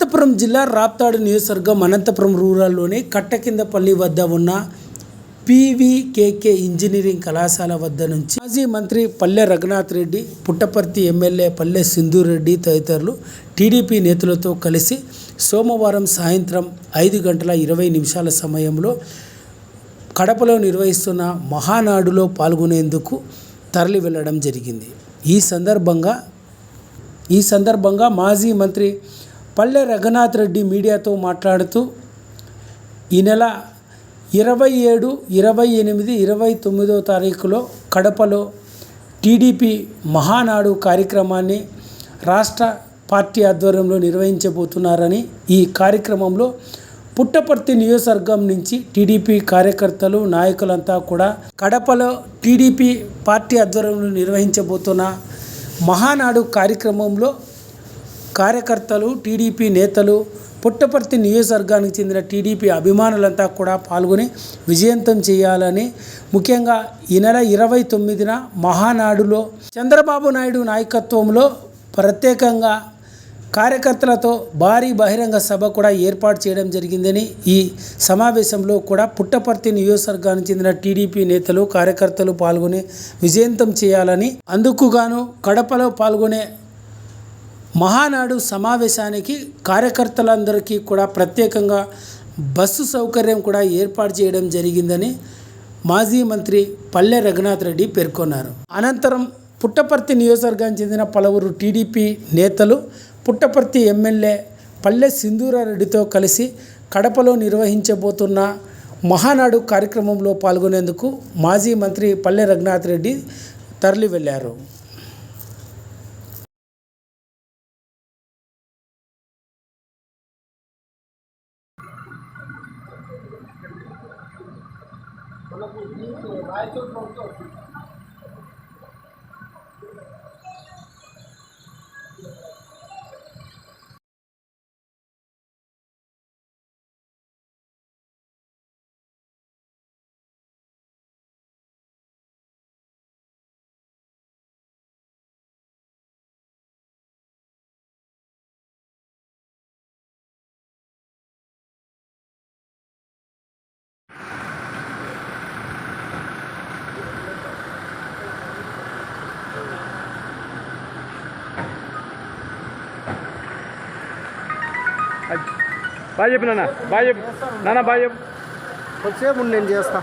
అనంతపురం జిల్లా రాప్తాడు నియోజకవర్గం అనంతపురం రూరల్లోని కట్టకిందపల్లి వద్ద ఉన్న పీవీకేకే ఇంజనీరింగ్ కళాశాల వద్ద నుంచి మాజీ మంత్రి పల్లె రఘునాథ్ రెడ్డి పుట్టపర్తి ఎమ్మెల్యే పల్లె సింధూరెడ్డి తదితరులు టీడీపీ నేతలతో కలిసి సోమవారం సాయంత్రం ఐదు గంటల ఇరవై నిమిషాల సమయంలో కడపలో నిర్వహిస్తున్న మహానాడులో పాల్గొనేందుకు తరలి వెళ్ళడం జరిగింది. ఈ సందర్భంగా ఈ సందర్భంగా మాజీ మంత్రి పల్లె రఘునాథ్ రెడ్డి మీడియాతో మాట్లాడుతూ ఈ నెల ఇరవై ఏడు ఇరవై ఎనిమిది ఇరవై తొమ్మిదో తారీఖులో కడపలో టీడీపీ మహానాడు కార్యక్రమాన్ని రాష్ట్ర పార్టీ ఆధ్వర్యంలో నిర్వహించబోతున్నారని ఈ కార్యక్రమంలో పుట్టపర్తి నియోజకవర్గం నుంచి టీడీపీ కార్యకర్తలు నాయకులంతా కూడా కడపలో టీడీపీ పార్టీ ఆధ్వర్యంలో నిర్వహించబోతున్న మహానాడు కార్యక్రమంలో కార్యకర్తలు టీడీపీ నేతలు పుట్టపర్తి నియోజకవర్గానికి చెందిన టీడీపీ అభిమానులంతా కూడా పాల్గొని విజయంతం చేయాలని ముఖ్యంగా ఈ నెల ఇరవై తొమ్మిదిన మహానాడులో చంద్రబాబు నాయుడు నాయకత్వంలో ప్రత్యేకంగా కార్యకర్తలతో భారీ బహిరంగ సభ కూడా ఏర్పాటు చేయడం జరిగిందని ఈ సమావేశంలో కూడా పుట్టపర్తి నియోజకవర్గానికి చెందిన టీడీపీ నేతలు కార్యకర్తలు పాల్గొని విజయంతం చేయాలని అందుకుగాను కడపలో పాల్గొనే మహానాడు సమావేశానికి కార్యకర్తలందరికీ కూడా ప్రత్యేకంగా బస్సు సౌకర్యం కూడా ఏర్పాటు చేయడం జరిగిందని మాజీ మంత్రి పల్లె రఘునాథ్ రెడ్డి పేర్కొన్నారు. అనంతరం పుట్టపర్తి నియోజకవర్గానికి చెందిన పలువురు టీడీపీ నేతలు పుట్టపర్తి ఎమ్మెల్యే పల్లె సింధూరారెడ్డితో కలిసి కడపలో నిర్వహించబోతున్న మహానాడు కార్యక్రమంలో పాల్గొనేందుకు మాజీ మంత్రి పల్లె రఘునాథ్ రెడ్డి తరలి వెళ్ళారు Là một nghiên. బాగా చెప్పు నాన్న బాగా చెప్పు. నాన్న బాగా చెప్పు. కొద్దిసేపు ఉండి నేను చేస్తా.